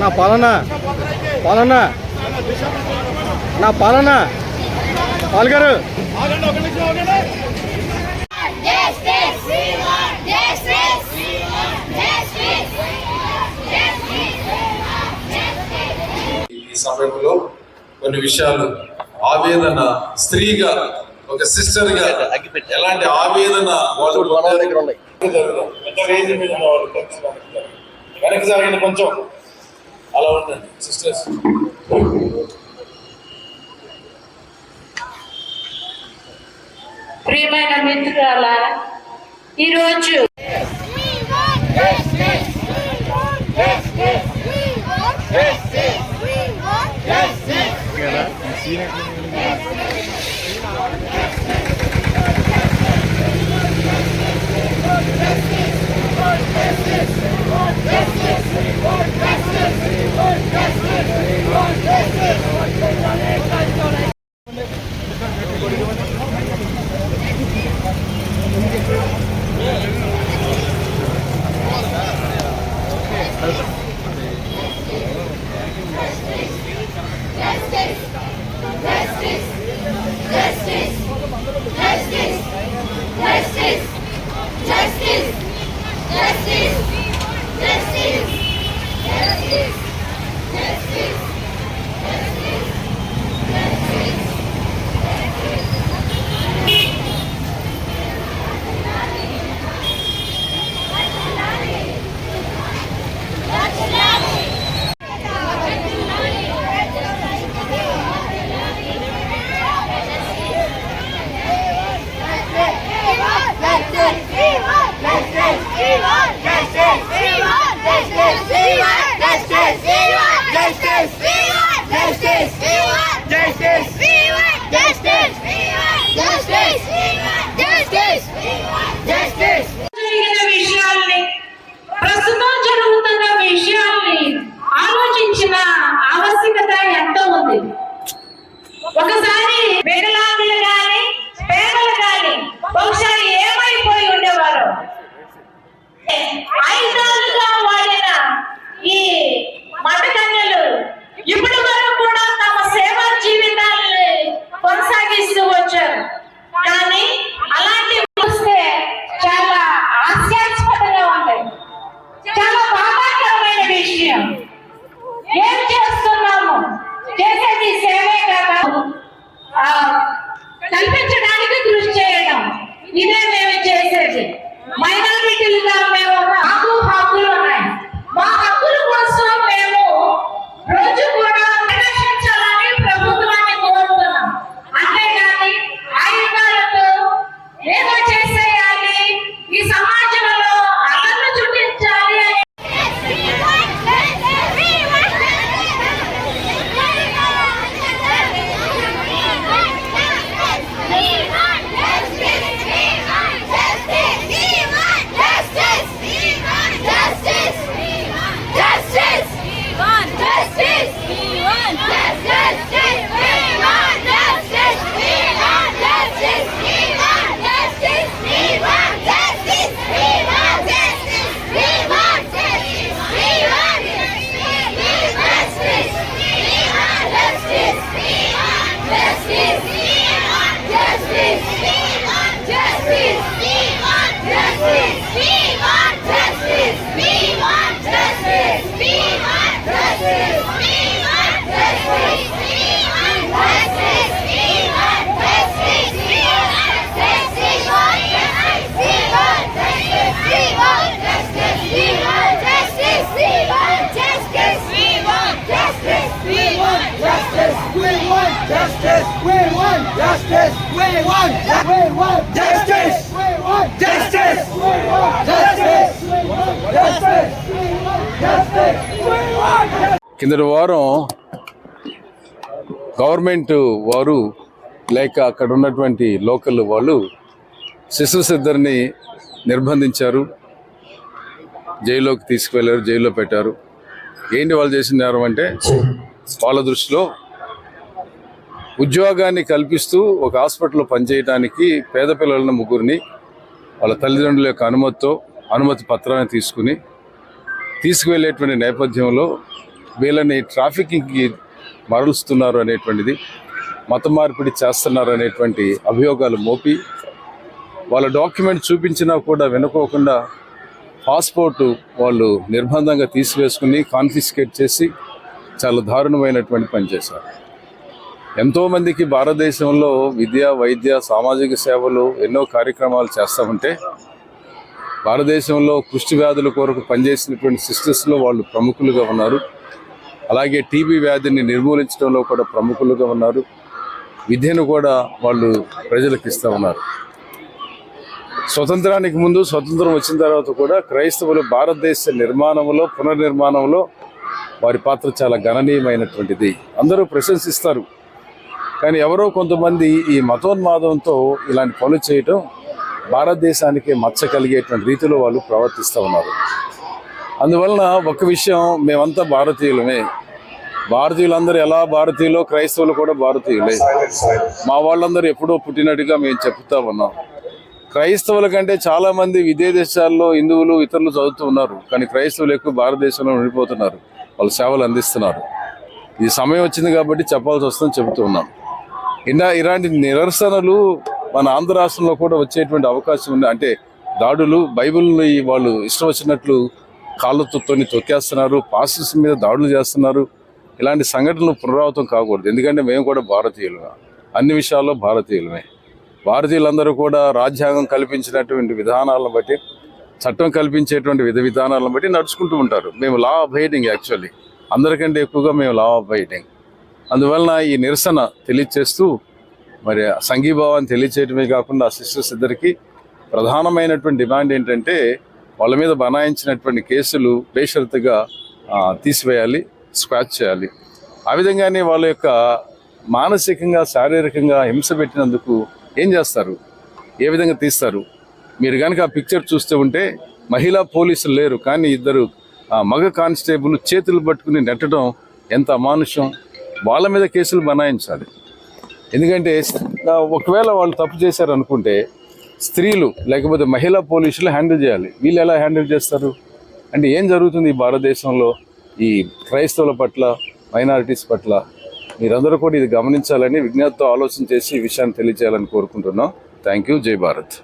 నా పాలన పాలన. నా పాలన. పాల్గారు జస్టిస్ సమయంలో కొన్ని విషయాలు. ఆవేదన స్త్రీగా ఒక సిస్టర్గా ఎలాంటి ఆవేదన వెనక్కి జరగండి. కొంచెం. అలా ఉండండి సిస్టర్స్ ప్రియమైన మిత్రులారా ఈరోజు Justice! కిందటి వారం గవర్నమెంట్ వారు లేక అక్కడ ఉన్నటువంటి లోకల్ వాళ్ళు శిశుసిద్ధర్ని నిర్బంధించారు జైల్లోకి తీసుకువెళ్ళారు జైల్లో పెట్టారు ఏంటి వాళ్ళు చేసిన నేరం అంటే వాళ్ళ దృష్టిలో ఉద్యోగాన్ని కల్పిస్తూ ఒక హాస్పిటల్లో పనిచేయడానికి పేద పిల్లలను ముగ్గురిని వాళ్ళ తల్లిదండ్రుల యొక్క అనుమతితో అనుమతి పత్రాన్ని తీసుకుని తీసుకువెళ్ళేటువంటి నేపథ్యంలో వీళ్ళని ట్రాఫికింగ్కి మరలుస్తున్నారు అనేటువంటిది మత మార్పిడి చేస్తున్నారు అనేటువంటి అభియోగాలు మోపి వాళ్ళ డాక్యుమెంట్ చూపించినా కూడా వినుకోకుండా పాస్పోర్టు వాళ్ళు నిర్బంధంగా తీసివేసుకుని కాన్ఫిస్కేట్ చేసి చాలా దారుణమైనటువంటి పని చేశారు. ఎంతోమందికి భారతదేశంలో విద్య వైద్య సామాజిక సేవలు ఎన్నో కార్యక్రమాలు చేస్తామంటే భారతదేశంలో కుష్టి వ్యాధుల కొరకు పనిచేసినటువంటి సిస్టర్స్లో వాళ్ళు ప్రముఖులుగా ఉన్నారు. అలాగే టీబీ వ్యాధిని నిర్మూలించడంలో కూడా ప్రముఖులుగా ఉన్నారు. విద్యను కూడా వాళ్ళు ప్రజలకు ఇస్తూ ఉన్నారు. స్వతంత్రానికి ముందు స్వతంత్రం వచ్చిన తర్వాత కూడా క్రైస్తవులు భారతదేశ నిర్మాణంలో పునర్నిర్మాణంలో వారి పాత్ర చాలా గణనీయమైనటువంటిది. అందరూ ప్రశంసిస్తారు. కానీ ఎవరో కొంతమంది ఈ మతోన్మాదంతో ఇలాంటి పనులు చేయటం భారతదేశానికి మచ్చ కలిగేటువంటి రీతిలో వాళ్ళు ప్రవర్తిస్తూ ఉన్నారు. అందువలన ఒక విషయం మేమంతా భారతీయులమే. భారతీయులందరూ ఎలా భారతీయులో క్రైస్తవులు కూడా భారతీయులే. మా వాళ్ళందరూ ఎప్పుడో పుట్టినట్టుగా మేము చెప్తా ఉన్నాం. క్రైస్తవుల కంటే చాలామంది విదే దేశాల్లో హిందువులు ఇతరులు చదువుతూ ఉన్నారు. కానీ క్రైస్తవులు ఎక్కువ భారతదేశంలో ఉండిపోతున్నారు. వాళ్ళు సేవలు అందిస్తున్నారు. ఈ సమయం వచ్చింది కాబట్టి చెప్పాల్సి వస్తుందని చెబుతూ ఉన్నాం. ఇలా ఇలాంటి నిరసనలు మన ఆంధ్ర రాష్ట్రంలో కూడా వచ్చేటువంటి అవకాశం ఉంది. అంటే దాడులు బైబిల్ని వాళ్ళు ఇష్టం వచ్చినట్లు కాళ్ళతోని తొక్కేస్తున్నారు పాస్టర్స్ మీద దాడులు చేస్తున్నారు. ఇలాంటి సంఘటనలు పునరావృతం కాకూడదు. ఎందుకంటే మేము కూడా భారతీయులుగా అన్ని విషయాల్లో భారతీయులమే. భారతీయులందరూ కూడా రాజ్యాంగం కల్పించినటువంటి విధానాలను బట్టి చట్టం కల్పించేటువంటి విధ విధానాలను బట్టి నడుచుకుంటూ ఉంటారు. మేము లా ఆఫ్ యాక్చువల్లీ అందరికంటే ఎక్కువగా మేము లా ఆఫ్ అందువలన ఈ నిరసన తెలియచేస్తూ మరి సంఘీభావాన్ని తెలియచేయటమే కాకుండా సిస్టర్స్ ఇద్దరికి ప్రధానమైనటువంటి డిమాండ్ ఏంటంటే వాళ్ళ మీద బనాయించినటువంటి కేసులు బేషరతుగా తీసివేయాలి స్క్వాచ్ చేయాలి. ఆ విధంగానే వాళ్ళ యొక్క మానసికంగా శారీరకంగా హింస పెట్టినందుకు ఏం చేస్తారు? ఏ విధంగా తీస్తారు? మీరు కనుక ఆ పిక్చర్ చూస్తూ ఉంటే మహిళా పోలీసులు లేరు కానీ ఇద్దరు ఆ, మగ కానిస్టేబుల్ చేతులు పట్టుకుని నెట్టడం ఎంత అమానుషం వాళ్ళ మీద కేసులు బనాయించాలి. ఎందుకంటే ఒకవేళ వాళ్ళు తప్పు చేశారు అనుకుంటే స్త్రీలు లేకపోతే మహిళా పోలీసులు హ్యాండిల్ చేయాలి. వీళ్ళు ఎలా హ్యాండిల్ చేస్తారు? అంటే ఏం జరుగుతుంది ఈ భారతదేశంలో? ఈ క్రైస్తవుల పట్ల మైనారిటీస్ పట్ల మీరందరూ కూడా ఇది గమనించాలని విజ్ఞతతో ఆలోచన చేసి ఈ విషయాన్ని తెలియజేయాలని కోరుకుంటున్నాం. Thank you. జై భారత్.